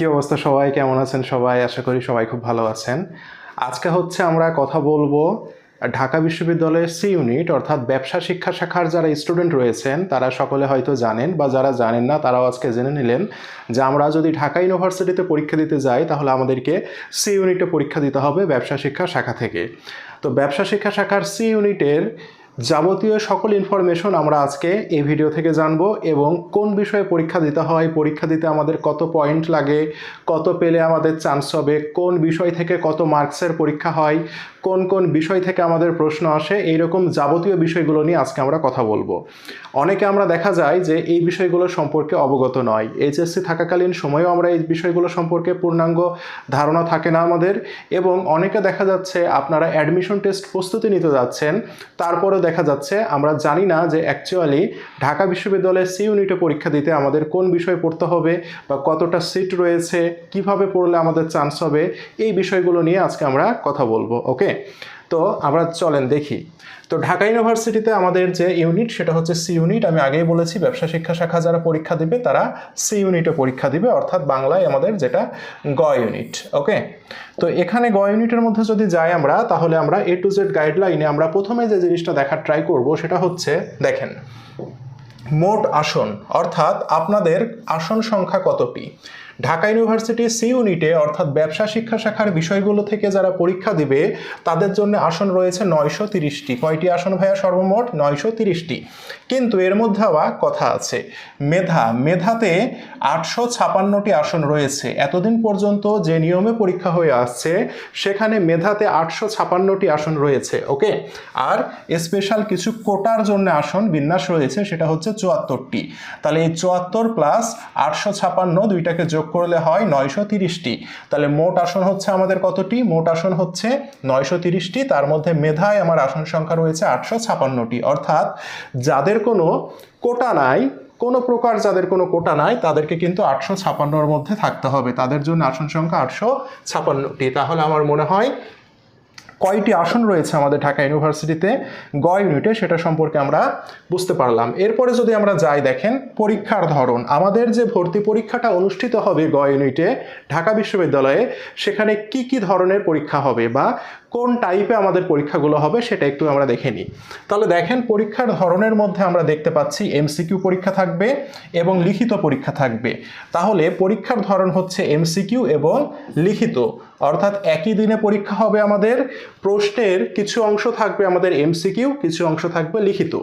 কি অবস্থা? সবাই কেমন আছেন? সবাই আশা করি সবাই খুব ভালো আছেন। আজকে হচ্ছে আমরা কথা বলব ঢাকা বিশ্ববিদ্যালয়ের সি ইউনিট, অর্থাৎ ব্যবসা শিক্ষা শাখার যারা স্টুডেন্ট রয়েছেন, তারা সকলে হয়তো জানেন বা যারা জানেন না, তারাও আজকে জেনে নিলেন যে আমরা যদি ঢাকা ইউনিভার্সিটিতে পরীক্ষা দিতে যাই, তাহলে আমাদেরকে সি ইউনিটে পরীক্ষা দিতে হবে ব্যবসা শিক্ষা শাখা থেকে। তো ব্যবসা শিক্ষা শাখার সি ইউনিটের যাবতীয় সকল ইনফরমেশন আমরা আজকে এই ভিডিও থেকে জানব এবং কোন বিষয়ে পরীক্ষা দিতে হয়, পরীক্ষা দিতে আমাদের কত পয়েন্ট লাগে, কত পেলে আমাদের চান্স হবে, কোন বিষয় থেকে কত মার্কসের পরীক্ষা হয়, কোন কোন বিষয় থেকে আমাদের প্রশ্ন আসে, এইরকম যাবতীয় বিষয়গুলো নিয়ে আজকে আমরা কথা বলব। অনেকে আমরা দেখা যায় যে এই বিষয়গুলো সম্পর্কে অবগত নয়। এইচএসসি থাকাকালীন সময়েও আমরা এই বিষয়গুলো সম্পর্কে পূর্ণাঙ্গ ধারণা থাকে না আমাদের এবং অনেকে দেখা যাচ্ছে আপনারা অ্যাডমিশন টেস্ট প্রস্তুতি নিতে যাচ্ছেন, তারপরেও দেখা যাচ্ছে, আমরা জানি না যে অ্যাকচুয়ালি ঢাকা বিশ্ববিদ্যালয়ের সি ইউনিটে পরীক্ষা দিতে আমাদের কোন বিষয়ে পড়তে হবে বা কতটা সিট রয়েছে, কীভাবে পড়লে আমাদের চান্স হবে, এই বিষয়গুলো নিয়ে আজকে আমরা কথা বলব ওকে তো আমরা চলেন দেখি। তো ঢাকা ইউনিভার্সিটিতে আমাদের যে ইউনিট সেটা হচ্ছে সি ইউনিট আমি আগেই বলেছি, ব্যবসা শিক্ষা শাখা যারা পরীক্ষা দিবে, তারা সি ইউনিটে পরীক্ষা দিবে, অর্থাৎ বাংলায় আমাদের যেটা গ ইউনিট ওকে তো এখানে গ ইউনিটের মধ্যে যদি যাই আমরা, তাহলে আমরা এ টু জেড গাইডলাইনে আমরা প্রথমে যে জিনিসটা দেখার ট্রাই করব, সেটা হচ্ছে, দেখেন, মোট আসন, অর্থাৎ আপনাদের আসন সংখ্যা কতটি? ঢাকা ইউনিভার্সিটির সি ইউনিটে অর্থাৎ ব্যবসা শিক্ষা শাখার বিষয়গুলো থেকে যারা পরীক্ষা দিবে, তাদের জন্য আসন রয়েছে নয়শো তিরিশটি। কয়টি আসন ভাইয়া সর্বমোট? নয়শো তিরিশটি। কিন্তু এর মধ্যে আবার কথা আছে। মেধা, মেধাতে আটশো ছাপান্নটি আসন রয়েছে। এতদিন পর্যন্ত যে নিয়মে পরীক্ষা হয়ে আসছে, সেখানে মেধাতে আটশো ছাপান্নটি আসন রয়েছে, ওকে? আর স্পেশাল কিছু কোটার জন্য আসন বিন্যাস রয়েছে, সেটা হচ্ছে চুয়াত্তরটি। তাহলে এই চুয়াত্তর প্লাস আটশো ছাপান্ন দুইটাকে যোগ করলে হয় নয়শো তিরিশটি। তাহলে মোট আসন হচ্ছে আমাদের কতটি? মোট আসন হচ্ছে নয়শো তিরিশটি। তার মধ্যে মেধায় আমার আসন সংখ্যা রয়েছে আটশো ছাপান্নটি। অর্থাৎ যাদের কোনো কোটা নাই, কোনো প্রকার যাদের কোনো কোটা নাই, তাদেরকে কিন্তু আটশো ছাপান্নর মধ্যে থাকতে হবে। তাদের জন্য আসন সংখ্যা আটশো ছাপান্নটি। তাহলে আমার মনে হয় কয়টি আসন রয়েছে আমাদের ঢাকা ইউনিভার্সিটিতে? গ ইউনিটে, সেটা সম্পর্কে আমরা বুঝতে পারলাম। এরপরে যদি আমরা যাই দেখেন, পরীক্ষার ধরন। আমাদের যে ভর্তি পরীক্ষাটা অনুষ্ঠিত হবে গ ইউনিটে ঢাকা বিশ্ববিদ্যালয়ে, সেখানে কি কি ধরনের পরীক্ষা হবে বা কোন টাইপে আমাদের পরীক্ষাগুলো হবে, সেটা একটু আমরা দেখে নিই। তাহলে দেখেন, পরীক্ষার ধরনের মধ্যে আমরা দেখতে পাচ্ছি এমসিকিউ পরীক্ষা থাকবে এবং লিখিত পরীক্ষা থাকবে। তাহলে পরীক্ষার ধরন হচ্ছে এমসিকিউ এবং লিখিত। অর্থাৎ একই দিনে পরীক্ষা হবে আমাদের, প্রশ্নের কিছু অংশ থাকবে আমাদের এমসিকিউ কিছু অংশ থাকবে লিখিত।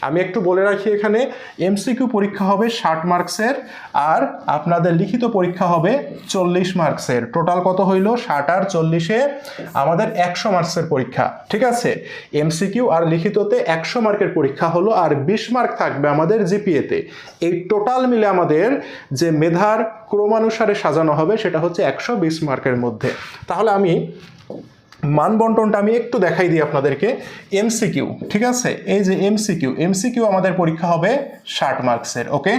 আমি একটু বলে রাখি এখানে এমসিকিউ পরীক্ষা হবে ষাট মার্কসের আর আপনাদের লিখিত পরীক্ষা হবে চল্লিশ মার্কসের। টোটাল কত হইল? ষাট আর চল্লিশে আমাদের একশো মার্কসের পরীক্ষা। ঠিক আছে? এমসিকিউ আর লিখিততে একশো মার্কের পরীক্ষা হলো আর বিশ মার্ক থাকবে আমাদের জিপিএতে এই টোটাল মিলে আমাদের যে মেধার ক্রমানুসারে সাজানো হবে সেটা হচ্ছে একশো বিশ মার্কের মধ্যে। তাহলে আমি মান বন্টনটা আমি একটু দেখাই দিই আপনাদেরকে এমসিকিউ ঠিক আছে? এই যে এমসিকিউ এমসিকিউ আমাদের পরীক্ষা হবে ষাট মার্কসের, ওকে?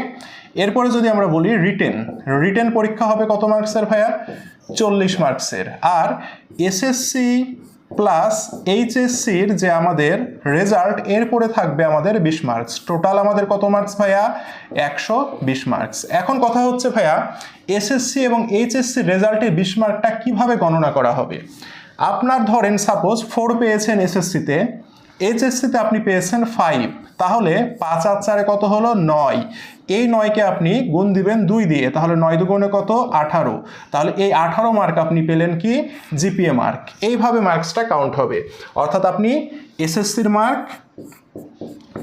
এরপরে যদি আমরা বলি রিটেন রিটেন পরীক্ষা হবে কত মার্কসের ভাইয়া? চল্লিশ মার্কসের। আর এসএসসি প্লাস এইচএসসির যে আমাদের রেজাল্ট এরপরে থাকবে আমাদের বিশ মার্কস টোটাল আমাদের কত মার্কস ভাইয়া? একশো বিশ মার্কস এখন কথা হচ্ছে ভাইয়া এসএসসি এবং এইচএসসি রেজাল্টে বিশ মার্কটা কীভাবে গণনা করা হবে? আপনার ধরেন সাপোজ ফোর পেয়েছেন এসএসসিতে এইচএসসিতে আপনি পেয়েছেন ফাইভ তাহলে পাঁচ আর চারে কত হলো? নয়। এই নয়কে আপনি গুণ দিবেন দুই দিয়ে, তাহলে নয় দুগুণে কত? আঠারো। তাহলে এই আঠারো মার্ক আপনি পেলেন কি? GPA mark. এইভাবে মার্কসটা কাউন্ট হবে। অর্থাৎ আপনি এসএসসির মার্ক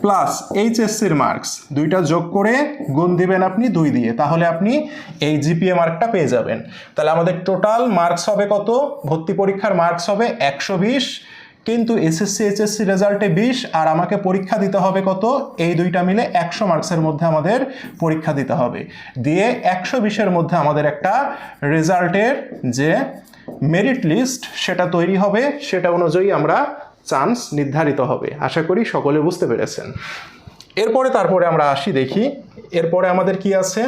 প্লাস এইচএসসির মার্কস, দুইটা যোগ করে গুণ দিবেন আপনি দুই দিয়ে, তাহলে আপনি এই জিপিএ মার্কটা পেয়ে যাবেন। তাহলে আমাদের টোটাল মার্কস হবে কত? ভর্তি পরীক্ষার মার্কস হবে একশো বিশ কিন্তু এসএসসি এইচএসসি রেজাল্টে বিশ, আর আমাকে পরীক্ষা দিতে হবে কত? এই দুইটা মিলে একশো মার্কসের মধ্যে আমাদের পরীক্ষা দিতে হবে। দিয়ে একশো বিশের মধ্যে আমাদের একটা রেজাল্টের যে মেরিট লিস্ট সেটা তৈরি হবে, সেটা অনুযায়ী আমরা চান্স নির্ধারিত হবে। আশা করি সকলে বুঝতে পেরেছেন। এরপরে তারপরে আমরা আসি দেখি, এরপরে আমাদের কি আছে?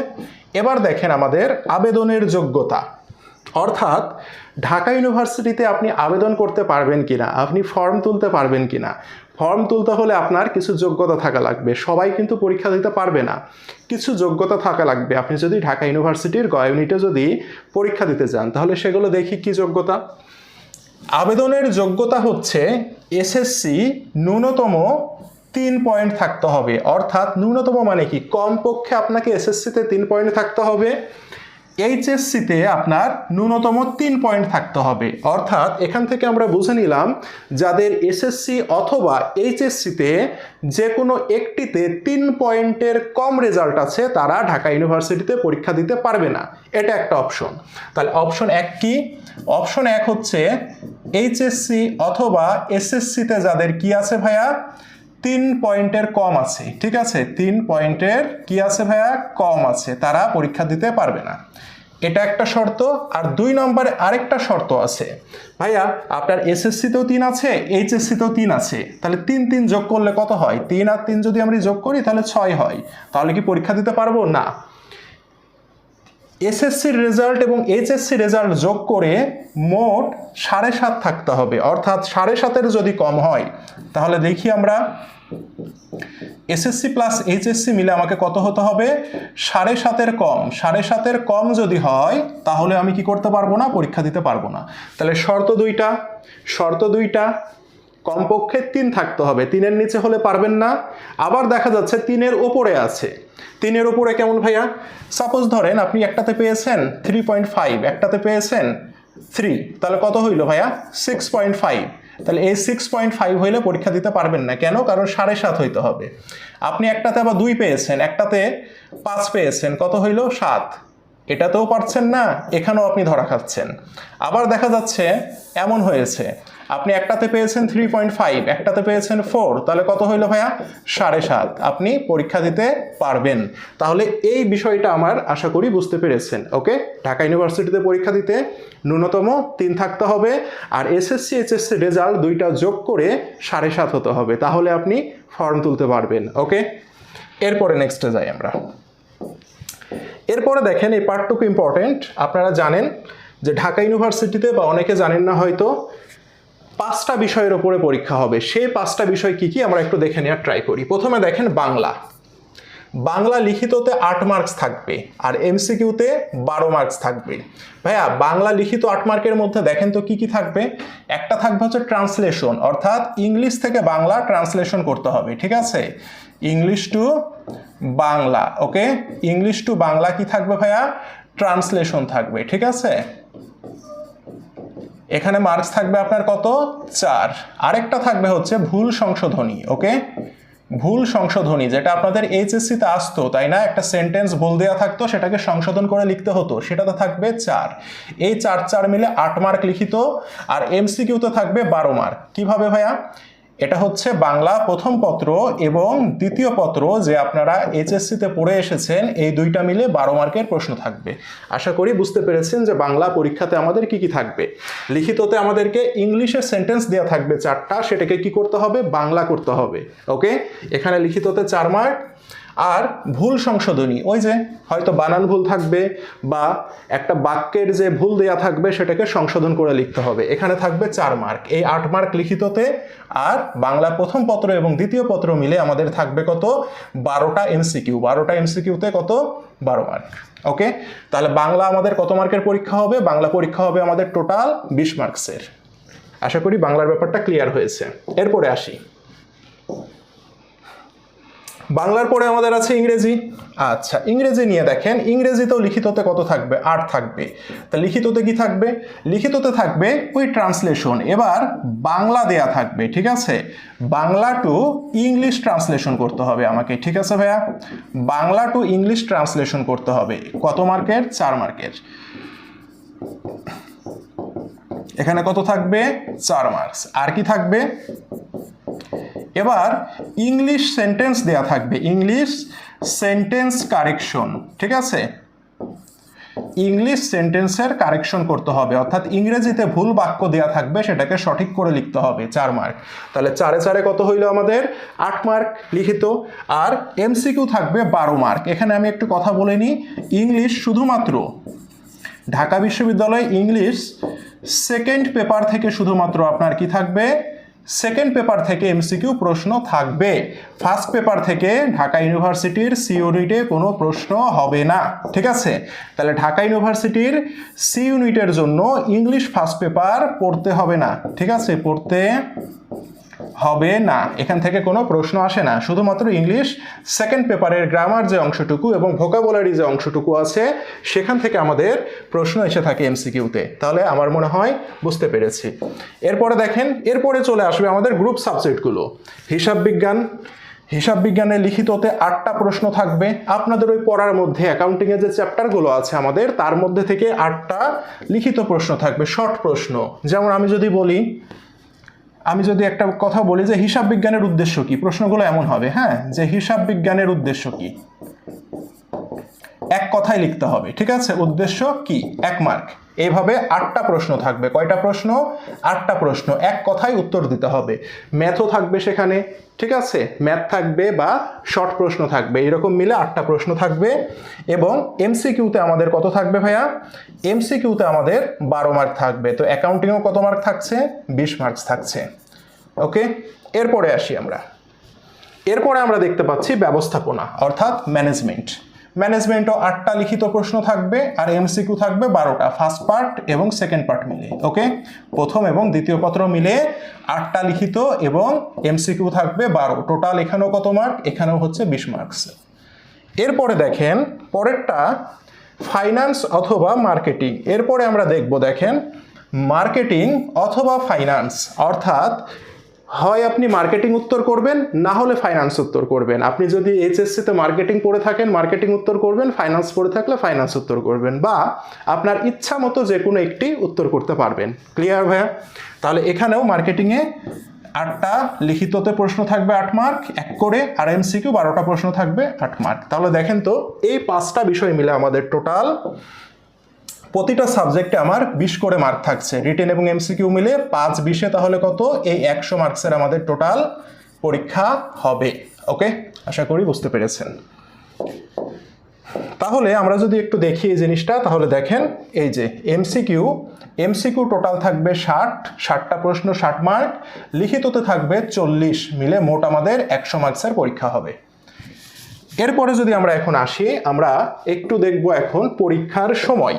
এবার দেখেন আমাদের আবেদনের যোগ্যতা। অর্থাৎ ঢাকা ইউনিভার্সিটিতে আপনি আবেদন করতে পারবেন কিনা, আপনি ফর্ম তুলতে পারবেন কিনা। ফর্ম তুলতে হলে আপনার কিছু যোগ্যতা থাকা লাগবে। সবাই কিন্তু পরীক্ষা দিতে পারবে না। কিছু যোগ্যতা থাকা লাগবে। আপনি যদি ঢাকা ইউনিভার্সিটির গ ইউনিটে যদি পরীক্ষা দিতে যান, তাহলে সেগুলো দেখি কি যোগ্যতা। আবেদনের যোগ্যতা হচ্ছে এসএসসি ন্যূনতম তিন পয়েন্ট থাকতে হবে। অর্থাৎ ন্যূনতম মানে কি? কমপক্ষে আপনাকে এসএসসিতে তিন পয়েন্ট থাকতে হবে। এইচএসসিতে আপনার ন্যূনতম তিন পয়েন্ট থাকতে হবে। অর্থাৎ এখান থেকে আমরা বুঝে নিলাম, যাদের এসএসসি অথবা এইচএসসিতে যে কোনো একটিতে তিন পয়েন্টের কম রেজাল্ট আছে, তারা ঢাকা ইউনিভার্সিটিতে পরীক্ষা দিতে পারবে না। এটা একটা অপশন তাহলে অপশন এক কি? অপশন এক হচ্ছে এইচএসসি অথবা এসএসসিতে যাদের কি আছে ভাইয়া? তিন পয়েন্টের কম আছে, ঠিক আছে? তিন পয়েন্টের কি আছে ভাইয়া? কম আছে, তারা পরীক্ষা দিতে পারবে না। এটা একটা শর্ত, আর দুই নম্বরে আরেকটা শর্ত আছে। ভাইয়া, আপনার এসএসসিতেও তিন আছে, এইচএসসিতেও তিন আছে। তাহলে তিন তিন যোগ করলে কত হয়? তিন আর তিন যদি আমরা যোগ করি, তাহলে ছয় হয়। তাহলে কি পরীক্ষা দিতে পারব? না। এসএসসির রেজাল্ট এবং এইচএসসি রেজাল্ট যোগ করে মোট সাড়ে সাত থাকতে হবে। অর্থাৎ সাড়ে সাতের যদি কম হয়, তাহলে দেখি আমরা এসএসসি প্লাস এইচএসসি মিলে আমাকে কত হতে হবে? সাড়ে সাতের কম। সাড়ে সাতের কম যদি হয়, তাহলে আমি কি করতে পারব না? পরীক্ষা দিতে পারব না। তাহলে শর্ত দুইটা। শর্ত দুইটা, কমপক্ষে তিন থাকতে হবে। তিনের নিচে হলে পারবেন না। আবার দেখা যাচ্ছে তিনের ওপরে আছে। তিনের ওপরে কেমন ভাইয়া? সাপোজ ধরেন আপনি একটাতে পেয়েছেন থ্রি পয়েন্ট ফাইভ একটাতে পেয়েছেন থ্রি তাহলে কত হইল ভাইয়া? সিক্স পয়েন্ট ফাইভ তাহলে এই সিক্স পয়েন্ট ফাইভ হইলে পরীক্ষা দিতে পারবেন না। কেন? কারণ সাড়ে সাত হইতে হবে। আপনি একটাতে আবার দুই পেয়েছেন, একটাতে পাঁচ পেয়েছেন, কত হইল? সাত। এটাতেও পারছেন না, এখানেও আপনি ধরা খাচ্ছেন। আবার দেখা যাচ্ছে, এমন হয়েছে। আপনি একটাতে পেয়েছেন থ্রি পয়েন্ট ফাইভ একটাতে পেয়েছেন ফোর তাহলে কত হইল ভাইয়া? সাড়ে সাত। আপনি পরীক্ষা দিতে পারবেন। তাহলে এই বিষয়টা আমার আশা করি বুঝতে পেরেছেন, ওকে? ঢাকা ইউনিভার্সিটিতে পরীক্ষা দিতে ন্যূনতম তিন থাকতে হবে, আর এসএসসি, এইচএসসি রেজাল্ট দুইটা যোগ করে সাড়ে সাত হতে হবে, তাহলে আপনি ফর্ম তুলতে পারবেন, ওকে? এরপরে নেক্সটে যাই আমরা। এরপরে দেখেন এই পার্টটুকু ইম্পর্টেন্ট আপনারা জানেন যে ঢাকা ইউনিভার্সিটিতে বা অনেকে জানেন না হয়তো পাঁচটা বিষয়ের ওপরে পরীক্ষা হবে। সেই পাঁচটা বিষয় কি কি আমরা একটু দেখে নেওয়ার ট্রাই করি। প্রথমে দেখেন বাংলা। বাংলা লিখিততে আট মার্কস থাকবে আর এমসিকিউতে বারো মার্কস থাকবে। ভাইয়া, বাংলা লিখিত আট মার্কের মধ্যে দেখেন তো কি কি থাকবে? একটা থাকবে হচ্ছে ট্রান্সলেশন অর্থাৎ ইংলিশ থেকে বাংলা ট্রান্সলেশন করতে হবে, ঠিক আছে? English to Bangla okay English to Bangla কি থাকবে ভাইয়া? ট্রান্সলেশন থাকবে, ঠিক আছে? এখানে মার্কস থাকবে আপনার কত? চার। আরেকটা থাকবে হচ্ছে ভুল সংশোধনী ওকে ভুল সংশোধনী, যেটা আপনাদের এইচএসসিতে আসতো, তাই না? একটা সেন্টেন্স ভুল দেওয়া থাকতো, সেটাকে সংশোধন করে লিখতে হতো, সেটাতে থাকবে চার। এই চার চার মিলে আট মার্ক লিখিত, আর এমসিকিউতে থাকবে বারো মার্ক কীভাবে ভাইয়া? এটা হচ্ছে বাংলা প্রথম পত্র এবং দ্বিতীয় পত্র যে আপনারা এইচএসসিতে পড়ে এসেছেন, এই দুইটা মিলে বারো মার্কের প্রশ্ন থাকবে। আশা করি বুঝতে পেরেছেন যে বাংলা পরীক্ষাতে আমাদের কি কি থাকবে। লিখিততে আমাদেরকে ইংলিশের সেন্টেন্স দেওয়া থাকবে চারটা, সেটাকে কি করতে হবে? বাংলা করতে হবে। ওকে এখানে লিখিততে চার মার্ক আর ভুল সংশোধনী, ওই যে হয়তো বানান ভুল থাকবে বা একটা বাক্যের যে ভুল দেয়া থাকবে সেটাকে সংশোধন করে লিখতে হবে। এখানে থাকবে চার মার্ক। এই আট মার্ক লিখিততে আর বাংলা প্রথম পত্র এবং দ্বিতীয় পত্র মিলে আমাদের থাকবে কত? বারোটা এমসিকিউ। বারোটা এমসিকিউতে কত? বারো মার্ক। ওকে? তাহলে বাংলা আমাদের কত মার্কের পরীক্ষা হবে? বাংলা পরীক্ষা হবে আমাদের টোটাল বিশ মার্কসের। আশা করি বাংলার ব্যাপারটা ক্লিয়ার হয়েছে। এরপরে আসি। বাংলার পরে আমাদের আছে ইংরেজি। আচ্ছা ইংরেজি নিয়ে দেখেন, ইংরেজিতেও লিখিততে কত থাকবে? আট থাকবে। তা লিখিততে কি থাকবে? লিখিততে থাকবে ওই ট্রান্সলেশন এবার বাংলা দেয়া থাকবে, ঠিক আছে? বাংলা টু ইংলিশ ট্রান্সলেশন করতে হবে আমাকে, ঠিক আছে ভাইয়া? বাংলা টু ইংলিশ ট্রান্সলেশন করতে হবে। কত মার্কের? চার মার্কের। এখানে কত থাকবে? চার মার্কস আর কি থাকবে? এবার ইংলিশ সেন্টেন্স দেয়া থাকবে। ইংলিশ সেন্টেন্স কারেকশন ঠিক আছে? ইংলিশ সেন্টেন্সের কারেকশন করতে হবে। অর্থাৎ ইংরেজিতে ভুল বাক্য দেয়া থাকবে, সেটাকে সঠিক করে লিখতে হবে, চার মার্ক তাহলে চারে চারে কত হইল আমাদের? আট মার্ক লিখিত। আর এমসিকিউ থাকবে বারো মার্ক এখানে আমি একটু কথা বলে নিই। ইংলিশ শুধুমাত্র। ঢাকা বিশ্ববিদ্যালয় ইংলিশ সেকেন্ড পেপার থেকে শুধুমাত্র আপনার কি থাকবে? সেকেন্ড পেপার থেকে এমসিকিউ প্রশ্ন থাকবে। ফার্স্ট পেপার থেকে ঢাকা ইউনিভার্সিটির সি ইউনিটে কোনো প্রশ্ন হবে না। ঠিক আছে? তাহলে ঢাকা ইউনিভার্সিটির সি ইউনিটের জন্য ইংলিশ ফার্স্ট পেপার পড়তে হবে না। ঠিক আছে? পড়তে হবে না। এখান থেকে কোনো প্রশ্ন আসে না। শুধুমাত্র ইংলিশ সেকেন্ড পেপারের গ্রামার যে অংশটুকু এবং ভোকাবুলারি যে অংশটুকু আছে, সেখান থেকে আমাদের প্রশ্ন এসে থাকে এমসিকিউতে তাহলে আমার মনে হয় বুঝতে পেরেছি। এরপরে দেখেন, এরপরে চলে আসবে আমাদের গ্রুপ সাবজেক্টগুলো হিসাব বিজ্ঞান। হিসাব বিজ্ঞানে লিখিততে আটটা প্রশ্ন থাকবে। আপনাদের ওই পড়ার মধ্যে অ্যাকাউন্টিংয়ের যে চ্যাপ্টারগুলো আছে আমাদের, তার মধ্যে থেকে আটটা লিখিত প্রশ্ন থাকবে শর্ট প্রশ্ন। যেমন আমি যদি বলি আমি যদি একটা কথা বলি যে হিসাব বিজ্ঞানের উদ্দেশ্য কি? প্রশ্নগুলো এমন হবে হ্যাঁ? যে হিসাব বিজ্ঞানের উদ্দেশ্য কি? এক কথায় লিখতে হবে, ঠিক আছে? উদ্দেশ্য কি? এক মার্ক এইভাবে আটটা প্রশ্ন থাকবে। কয়টা প্রশ্ন? আটটা প্রশ্ন। এক কথায় উত্তর দিতে হবে। ম্যাথও থাকবে সেখানে, ঠিক আছে? ম্যাথ থাকবে বা শর্ট প্রশ্ন থাকবে। এরকম মিলে আটটা প্রশ্ন থাকবে। এবং এমসিকিউতে আমাদের কত থাকবে ভাইয়া? এমসিকিউতে আমাদের বারো মার্ক থাকবে। তো অ্যাকাউন্টিংও কত মার্ক থাকছে? বিশ মার্কস থাকছে। ওকে? এরপরে আসি আমরা। এরপরে আমরা দেখতে পাচ্ছি ব্যবস্থাপনা, অর্থাৎ ম্যানেজমেন্ট ম্যানেজমেন্টও আটটা লিখিত প্রশ্ন থাকবে আর এমসিকিউ থাকবে বারোটা। ফার্স্ট পার্ট এবং সেকেন্ড পার্ট মিলে ওকে প্রথম এবং দ্বিতীয় পত্র মিলে আটটা লিখিত এবং এমসিকিউ থাকবে বারো। টোটাল এখানেও কত মার্ক এখানেও হচ্ছে বিশ মার্কস এরপরে দেখেন, পরেরটা ফাইন্যান্স অথবা মার্কেটিং এরপরে আমরা দেখব, দেখেন মার্কেটিং অথবা ফাইন্যান্স অর্থাৎ হয় আপনি মার্কেটিং উত্তর করবেন, না হলে ফাইন্যান্স উত্তর করবেন। আপনি যদি এইচএসসিতে মার্কেটিং পড়ে থাকেন মার্কেটিং উত্তর করবেন ফাইন্যান্স পড়ে থাকলে ফাইন্যান্স উত্তর করবেন বা আপনার ইচ্ছা মতো যে কোনো একটি উত্তর করতে পারবেন। ক্লিয়ার ভাইয়া? তাহলে এখানেও মার্কেটিংয়ে আটটা লিখিততে প্রশ্ন থাকবে আট মার্ক এক করে আর এমসিকিউ বারোটা প্রশ্ন থাকবে আট মার্ক তাহলে দেখেন তো, এই পাঁচটা বিষয় মিলে আমাদের টোটাল প্রতিটা সাবজেক্টে আমার বিশ করে মার্ক থাকছে। রিটেন এবং এমসিকিউ মিলে পাঁচ বিশে তাহলে কত? এই একশো মার্কসের আমাদের টোটাল পরীক্ষা হবে। ওকে আশা করি বুঝতে পেরেছেন। তাহলে আমরা যদি একটু দেখি এই জিনিসটা, তাহলে দেখেন, এই যে এমসিকিউ এমসিকিউ টোটাল থাকবে ষাট, ষাটটা প্রশ্ন, ষাট মার্ক লিখিততে থাকবে চল্লিশ, মিলে মোট আমাদের একশো মার্কসের পরীক্ষা হবে। এরপরে যদি আমরা এখন আসি, আমরা একটু দেখব এখন পরীক্ষার সময়।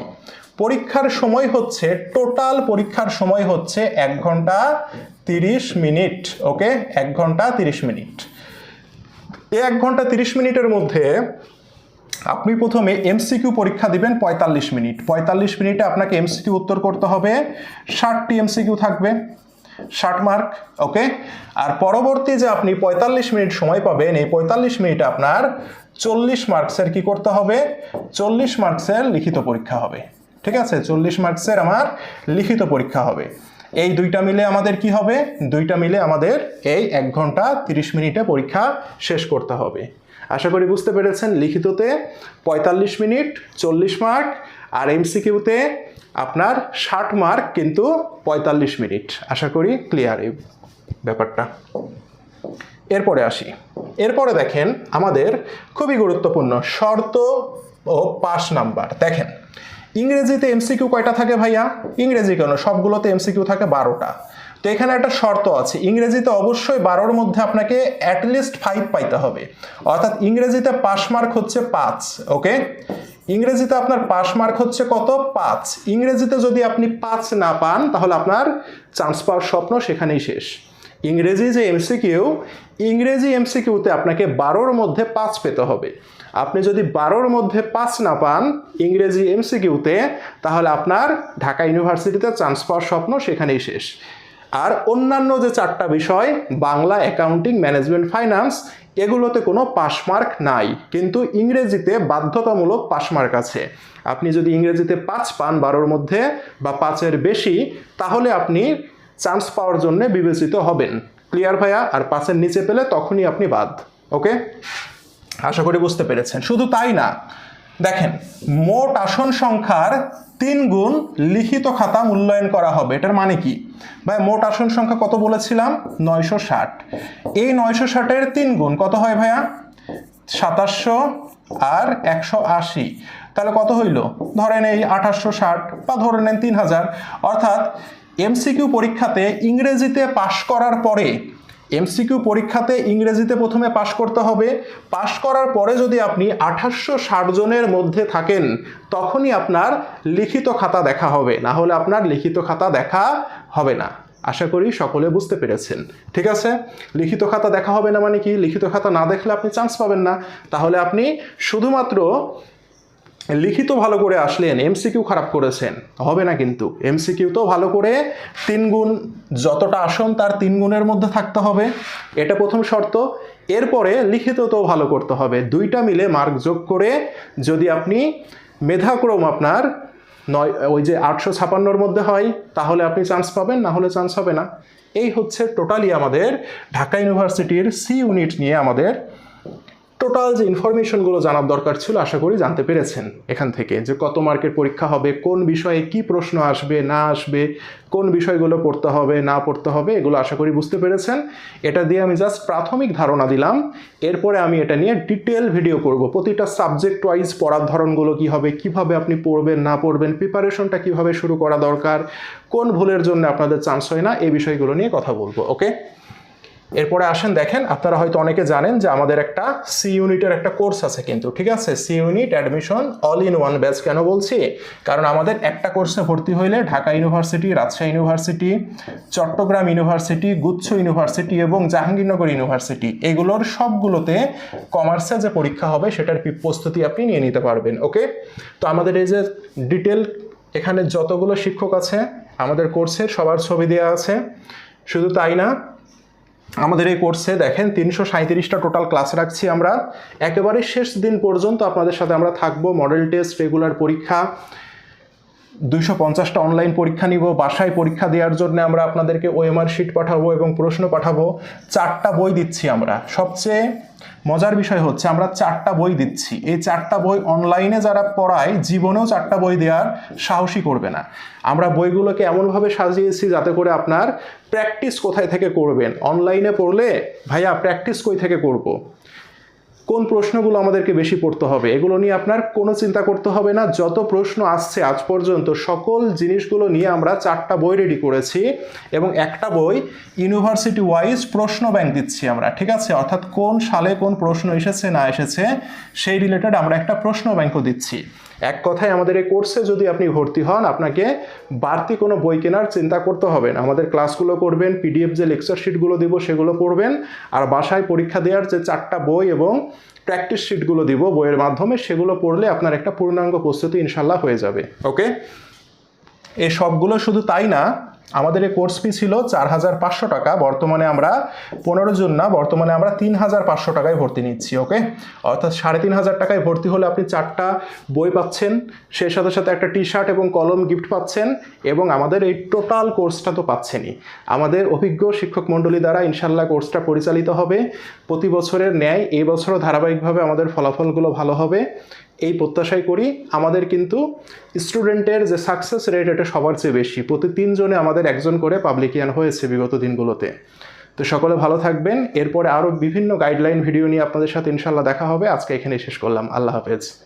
পরীক্ষার সময় হচ্ছে টোটাল পরীক্ষার সময় হচ্ছে এক ঘণ্টা তিরিশ মিনিট ওকে এক ঘণ্টা তিরিশ মিনিট। এই এক ঘণ্টা তিরিশ মিনিটের মধ্যে আপনি প্রথমে এমসিকিউ পরীক্ষা দিবেন পঁয়তাল্লিশ মিনিট। পঁয়তাল্লিশ মিনিটে আপনাকে এমসিকিউ উত্তর করতে হবে। ষাটটি এমসিকিউ থাকবে। ষাট মার্ক ওকে আর পরবর্তী যে আপনি পঁয়তাল্লিশ মিনিট সময় পাবেন, এই পঁয়তাল্লিশ মিনিটে আপনার চল্লিশ মার্কসের কি করতে হবে? চল্লিশ মার্কসের লিখিত পরীক্ষা হবে। ঠিক আছে? চল্লিশ মার্কসের আমার লিখিত পরীক্ষা হবে। এই দুইটা মিলে আমাদের কি হবে? দুইটা মিলে আমাদের এই এক ঘণ্টা তিরিশ মিনিটে পরীক্ষা শেষ করতে হবে। আশা করি বুঝতে পেরেছেন লিখিততে পঁয়তাল্লিশ মিনিট, চল্লিশ মার্ক আর এমসিকিউতে আপনার ষাট মার্ক কিন্তু পঁয়তাল্লিশ মিনিট। আশা করি ক্লিয়ার এই ব্যাপারটা। এরপরে আসি। এরপরে দেখেন আমাদের খুবই গুরুত্বপূর্ণ শর্ত ও পাস নাম্বার। দেখেন ইংরেজিতে এমসিকিউ কয়টা থাকে ভাইয়া? ইংরেজি কেন? সবগুলোতে এমসিকিউ থাকে বারোটা। তো এখানে একটা শর্ত আছে। ইংরেজিতে অবশ্যই বারোর মধ্যে আপনাকে অ্যাটলিস্ট ফাইভ পাইতে হবে। অর্থাৎ ইংরেজিতে পাস মার্ক হচ্ছে পাঁচ ওকে ইংরেজিতে আপনার পাস মার্ক হচ্ছে কত? পাঁচ। ইংরেজিতে যদি আপনি পাঁচ না পান, তাহলে আপনার চান্স পাওয়ার স্বপ্ন সেখানেই শেষ। ইংরেজি যে এমসিকিউ, ইংরেজি এমসিকিউতে আপনাকে বারোর মধ্যে পাঁচ পেতে হবে। আপনি যদি বারোর মধ্যে পাঁচ না পান ইংরেজি এমসিকিউতে, তাহলে আপনার ঢাকা ইউনিভার্সিটিতে চান্স পাওয়ার স্বপ্ন সেখানেই শেষ। আর অন্যান্য যে চারটা বিষয়, বাংলা, অ্যাকাউন্টিং, ম্যানেজমেন্ট, ফাইন্যান্স, এগুলোতে কোনো পাসমার্ক নাই। কিন্তু ইংরেজিতে বাধ্যতামূলক পাসমার্ক আছে। আপনি যদি ইংরেজিতে পাঁচ পান বারোর মধ্যে বা পাঁচের বেশি, তাহলে আপনি চান্স পাওয়ার জন্য বিবেচিত হবেন। ক্লিয়ার ভাইয়া? আর পাঁচের নিচে পেলে তখনই আপনি বাদ, ওকে? আশা করি বুঝতে পেরেছেন। শুধু তাই না, দেখেন, মোট আসন সংখ্যার তিন গুণ লিখিত খাতা মূল্যায়ন করা হবে। এটার মানে কি? ভাই, মোট আসন সংখ্যা কত বলেছিলাম? নয়শো ষাট। এই নয়শো ষাটের তিন গুণ কত হয় ভাইয়া? সাতাশশো আর একশো আশি। তাহলে কত হইল? ধরেন এই আঠাশশো ষাট বা ধরে নেন তিন হাজার। অর্থাৎ এমসিকিউ পরীক্ষাতে ইংরেজিতে পাশ করার পরে, এমসিকিউ পরীক্ষাতে ইংরেজিতে প্রথমে পাশ করতে হবে। পাশ করার পরে যদি আপনি আঠাশশো ষাট জনের মধ্যে থাকেন, তখনই আপনার লিখিত খাতা দেখা হবে। না হলে আপনার লিখিত খাতা দেখা হবে না। আশা করি সকলে বুঝতে পেরেছেন। ঠিক আছে? লিখিত খাতা দেখা হবে না মানে কি? লিখিত খাতা না দেখলে আপনি চান্স পাবেন না। তাহলে আপনি শুধুমাত্র লিখিত ভালো করে আসলেন এমসিকিউ খারাপ করেছেন, হবে না কিন্তু। এমসিকিউ তো ভালো করে তিন গুণ যতটা আসন তার তিন গুণের মধ্যে থাকতে হবে, এটা প্রথম শর্ত। এরপরে লিখিত তো ভালো করতে হবে, দুইটা মিলে মার্ক যোগ করে যদি আপনি মেধাক্রম আপনার নয়, ওই যে আটশো ছাপান্নর মধ্যে হয়, তাহলে আপনি চান্স পাবেন, না হলে চান্স হবে না। এই হচ্ছে টোটালি আমাদের ঢাকা ইউনিভার্সিটির সি ইউনিট নিয়ে আমাদের টোটাল যে ইনফরমেশনগুলো জানার দরকার ছিল, আশা করি জানতে পেরেছেন এখান থেকে যে কত মার্কের পরীক্ষা হবে, কোন বিষয়ে কি প্রশ্ন আসবে, না আসবে, কোন বিষয়গুলো পড়তে হবে, না পড়তে হবে, এগুলো আশা করি বুঝতে পেরেছেন। এটা দিয়ে আমি জাস্ট প্রাথমিক ধারণা দিলাম। এরপরে আমি এটা নিয়ে ডিটেল ভিডিও করব। প্রতিটা সাবজেক্ট ওয়াইজ পড়ার ধরনগুলো কি হবে, কীভাবে আপনি পড়বেন, না পড়বেন প্রিপারেশনটা কীভাবে শুরু করা দরকার, কোন ভুলের জন্য আপনাদের চান্স হয় না, এই বিষয়গুলো নিয়ে কথা বলব ওকে এরপরে আসেন, দেখেন, আপনারা হয়তো অনেকে জানেন যে আমাদের একটা সি ইউনিটের একটা কোর্স আছে কিন্তু, ঠিক আছে? C unit admission all in one batch কেন বলছি? কারণ আমাদের একটা কোর্সে ভর্তি হইলে Dhaka university Rajshahi university Chittagong university গুচ্ছ ইউনিভার্সিটি এবং জাহাঙ্গীরনগর ইউনিভার্সিটি এগুলোর সবগুলোতে কমার্সে যে পরীক্ষা হবে, সেটার প্রস্তুতি আপনি নিয়ে নিতে পারবেন ওকে তো আমাদের এই যে ডিটেল এখানে যতগুলো শিক্ষক আছে, আমাদের কোর্সের সবার ছবি দেওয়া আছে। শুধু তাই না আমাদের এই কোর্সে দেখেন তিনশো সাঁত্রিশটা টোটাল ক্লাস রাখছি আমরা। একেবারে শেষ দিন পর্যন্ত আপনাদের সাথে আমরা থাকব। মডেল টেস্ট রেগুলার পরীক্ষা দুইশো পঞ্চাশটা অনলাইন পরীক্ষা নিব, বাসায় পরীক্ষা দেওয়ার জন্য আমরা আপনাদেরকে ওএমআর শিট পাঠাবো এবং প্রশ্ন পাঠাবো। চারটা বই দিচ্ছি আমরা। সবচেয়ে মজার বিষয় হচ্ছে আমরা চারটা বই দিচ্ছি। এই চারটা বই অনলাইনে যারা পড়ায়, জীবনেও চারটা বই দেওয়ার সাহসী করবে না। আমরা বইগুলোকে এমনভাবে সাজিয়েছি যাতে করে আপনার প্র্যাকটিস কোথায় থেকে করবেন? অনলাইনে পড়লে, ভাইয়া প্র্যাকটিস কই থেকে করব। কোন প্রশ্নগুলো আমাদেরকে বেশি পড়তে হবে? এগুলো নিয়ে আপনার কোনো চিন্তা করতে হবে না। যত প্রশ্ন আসছে আজ পর্যন্ত, সকল জিনিসগুলো নিয়ে আমরা চারটা বই রেডি করেছি এবং একটা বই ইউনিভার্সিটি ওয়াইজ প্রশ্ন ব্যাংক দিচ্ছি আমরা, ঠিক আছে? অর্থাৎ কোন সালে কোন প্রশ্ন এসেছে, না এসেছে, সেই রিলেটেড আমরা একটা প্রশ্ন ব্যাংকও দিচ্ছি। এক কথায় আমাদের এই কোর্সে যদি আপনি ভর্তি হন, আপনাকে বাড়তি কোনো বই কেনার চিন্তা করতে হবে না। আমাদের ক্লাসগুলো করবেন পিডিএফ যে লেকচার শিটগুলো দিব, সেগুলো পড়বেন, আর বাসায় পরীক্ষা দেওয়ার যে চারটা বই এবং প্র্যাকটিস শিটগুলো দিব, বইয়ের মাধ্যমে সেগুলো পড়লে আপনার একটা পূর্ণাঙ্গ প্রস্তুতি ইনশাল্লাহ হয়ে যাবে। ওকে এ সবগুলো শুধু তাই না আমাদের এই কোর্স ফি ছিল চার হাজার পাঁচশো টাকা, বর্তমানে আমরা পনেরো জন না, বর্তমানে আমরা তিন হাজার পাঁচশো টাকায় ভর্তি নিচ্ছি ওকে অর্থাৎ সাড়ে তিন হাজার টাকায় ভর্তি হলে আপনি চারটা বই পাচ্ছেন, সেই সাথে সাথে একটা টি শার্ট এবং কলম গিফট পাচ্ছেন এবং আমাদের এই টোটাল কোর্সটা তো পাচ্ছেনই। আমাদের অভিজ্ঞ শিক্ষক মণ্ডলী দ্বারা ইনশাল্লাহ কোর্সটা পরিচালিত হবে। প্রতি বছরের ন্যায় এবছরও ধারাবাহিকভাবে আমাদের ফলাফলগুলো ভালো হবে। এই প্রত্যাশাই করি আমাদের কিন্তু স্টুডেন্টের যে সাকসেস রেট এটা সবার চেয়ে বেশি। প্রতি তিনজনে আমাদের একজন করে পাবলিকিয়ান হয়েছে বিগত দিনগুলোতে। তো সকলে ভালো থাকবেন। এরপরে আরও বিভিন্ন গাইডলাইন ভিডিও নিয়ে আপনাদের সাথে ইনশাল্লাহ দেখা হবে। আজকে এখানেই শেষ করলাম। আল্লাহ হাফেজ।